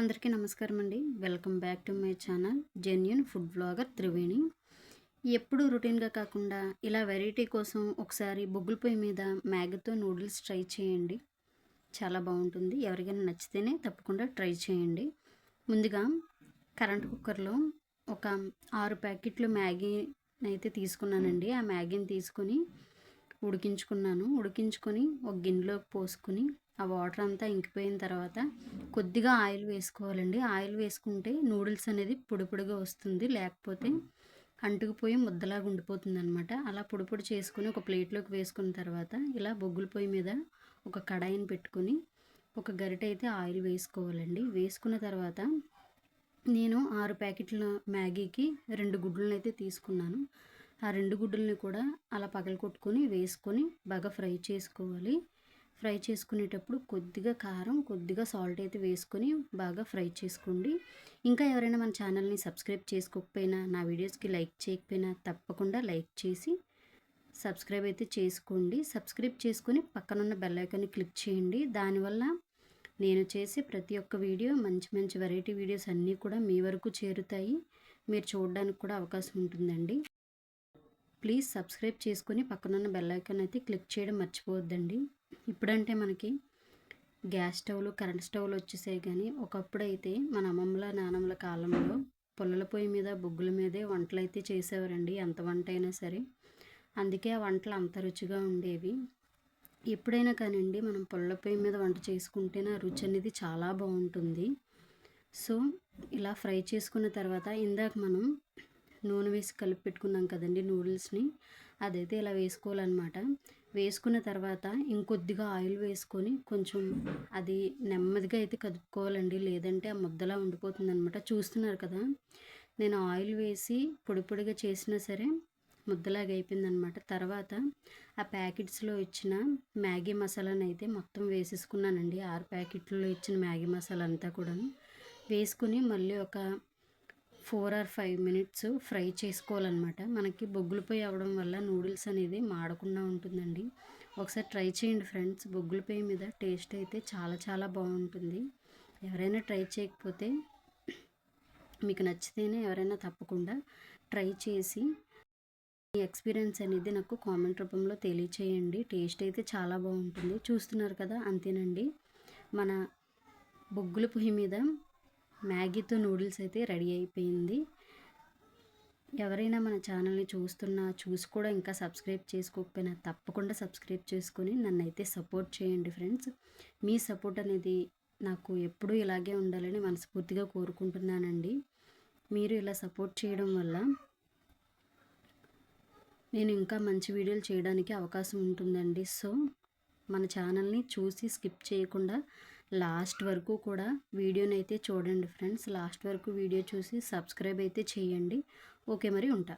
అందరికీ నమస్కారం అండి. Welcome back to my channel genuine food blogger Triveni. ఎప్పుడు రొటీన్గా కాకుండా ఇలా వెరైటీ కోసం ఒకసారి బొగ్గుల పొయ్యి మీద మ్యాగీతో నూడిల్స్ ట్రై చేయండి. చాలా బాగుంటుంది. ఎవరికైనా నచ్చితేనే తప్పకుండా ట్రై చేయండి. ముందుగా కరెంట్ కుక్కర్లో ఒక ఆరు ప్యాకెట్లు మ్యాగీ అయితే తీసుకున్నానండి. ఆ మ్యాగీని తీసుకొని ఉడికించుకున్నాను. ఉడికించుకొని ఒక గిన్నెలోకి పోసుకొని ఆ వాటర్ అంతా ఇంకిపోయిన తర్వాత కొద్దిగా ఆయిల్ వేసుకోవాలండి. ఆయిల్ వేసుకుంటే నూడిల్స్ అనేది పొడి పొడిగా వస్తుంది. లేకపోతే అంటుకుపోయి ముద్దలాగా ఉండిపోతుంది అనమాట అలా పొడి పొడి చేసుకుని ఒక ప్లేట్లోకి వేసుకున్న తర్వాత ఇలా బొగ్గుల పొయ్యి మీద ఒక కడాయిని పెట్టుకొని ఒక గరిట అయితే ఆయిల్ వేసుకోవాలండి. వేసుకున్న తర్వాత నేను ఆరు ప్యాకెట్ల మ్యాగీకి రెండు గుడ్లను అయితే తీసుకున్నాను. ఆ రెండు గుడ్డల్ని కూడా అలా పగలగొట్టుకొని వేసుకొని బాగా ఫ్రై చేసుకోవాలి. ఫ్రై చేసుకునేటప్పుడు కొద్దిగా కారం కొద్దిగా సాల్ట్ అయితే వేసుకొని బాగా ఫ్రై చేసుకోండి. ఇంకా ఎవరైనా మన ఛానల్ని సబ్స్క్రైబ్ చేసుకోకపోయినా నా వీడియోస్కి లైక్ చేయకపోయినా తప్పకుండా లైక్ చేసి సబ్స్క్రైబ్ అయితే చేసుకోండి. సబ్స్క్రైబ్ చేసుకొని పక్కనున్న బెల్ ఐకాన్ని క్లిక్ చేయండి. దానివల్ల నేను చేసే ప్రతి ఒక్క వీడియో మంచి మంచి వెరైటీ వీడియోస్ అన్నీ కూడా మీ వరకు చేరుతాయి. మీరు చూడడానికి కూడా అవకాశం ఉంటుందండి. ప్లీజ్ సబ్స్క్రైబ్ చేసుకొని పక్కనున్న బెల్ ఐకాన్ అయితే క్లిక్ చేయడం మర్చిపోవద్దండి. ఇప్పుడంటే మనకి గ్యాస్ స్టవ్లు కరెంట్ స్టవ్లు వచ్చేసాయి కానీ ఒకప్పుడు అయితే మన అమ్మమ్మల నానమ్మల కాలంలో పుల్లల పొయ్యి మీద బొగ్గుల మీదే వంటలు అయితే చేసేవారండి. ఎంత వంట అయినా సరే. అందుకే ఆ వంటలు అంత రుచిగా ఉండేవి. ఎప్పుడైనా కానివ్వండి మనం పుల్లల పొయ్యి మీద వంట చేసుకుంటేనే రుచి అనేది చాలా బాగుంటుంది. సో ఇలా ఫ్రై చేసుకున్న తర్వాత ఇందాక మనం నూనె వేసి కలిపి పెట్టుకున్నాం కదండి నూడిల్స్ని. అదైతే ఇలా వేసుకోవాలన్నమాట. వేసుకున్న తర్వాత ఇంకొద్దిగా ఆయిల్ వేసుకొని కొంచెం అది నెమ్మదిగా అయితే కదుపుకోవాలండి. లేదంటే ఆ ముద్దలా ఉండిపోతుంది అనమాట చూస్తున్నారు కదా నేను ఆయిల్ వేసి పొడి పొడిగా చేసినా సరే ముద్దలాగా అయిపోయిందనమాట తర్వాత ఆ ప్యాకెట్స్లో ఇచ్చిన మ్యాగీ మసాలాను అయితే మొత్తం వేసేసుకున్నానండి. ఆరు ప్యాకెట్లో ఇచ్చిన మ్యాగీ మసాలా అంతా కూడా వేసుకుని మళ్ళీ ఒక four or five minutes fry చేసుకోవాలన్నమాట. మనకి బొగ్గులు పొయ్యి అవ్వడం వల్ల నూడిల్స్ అనేది మాడకుండా ఉంటుందండి. ఒకసారి ట్రై చేయండి ఫ్రెండ్స్. బొగ్గుల పొయ్యి మీద టేస్ట్ అయితే చాలా చాలా బాగుంటుంది. ఎవరైనా ట్రై చేయకపోతే మీకు నచ్చితేనే ఎవరైనా తప్పకుండా ట్రై చేసి మీ ఎక్స్పీరియన్స్ అనేది నాకు కామెంట్ రూపంలో తెలియచేయండి. టేస్ట్ అయితే చాలా బాగుంటుంది. చూస్తున్నారు కదా అంతేనండి. మన బొగ్గుల పొయ్యి మీద మ్యాగీతో నూడిల్స్ అయితే రెడీ అయిపోయింది. ఎవరైనా మన ఛానల్ని చూస్తున్నా చూసి కూడా ఇంకా సబ్స్క్రైబ్ చేసుకోకపోయినా తప్పకుండా సబ్స్క్రైబ్ చేసుకొని నన్ను అయితే సపోర్ట్ చేయండి ఫ్రెండ్స్. మీ సపోర్ట్ అనేది నాకు ఎప్పుడూ ఇలాగే ఉండాలని మనస్ఫూర్తిగా కోరుకుంటున్నానండి. మీరు ఇలా సపోర్ట్ చేయడం వల్ల నేను ఇంకా మంచి వీడియోలు చేయడానికి అవకాశం ఉంటుందండి. సో మన ఛానల్ని చూసి స్కిప్ చేయకుండా లాస్ట్ వరకు కూడా వీడియోని అయితే చూడండి ఫ్రెండ్స్. లాస్ట్ వరకు వీడియో చూసి సబ్స్క్రైబ్ అయితే చేయండి. ఓకే మరి ఉంటా.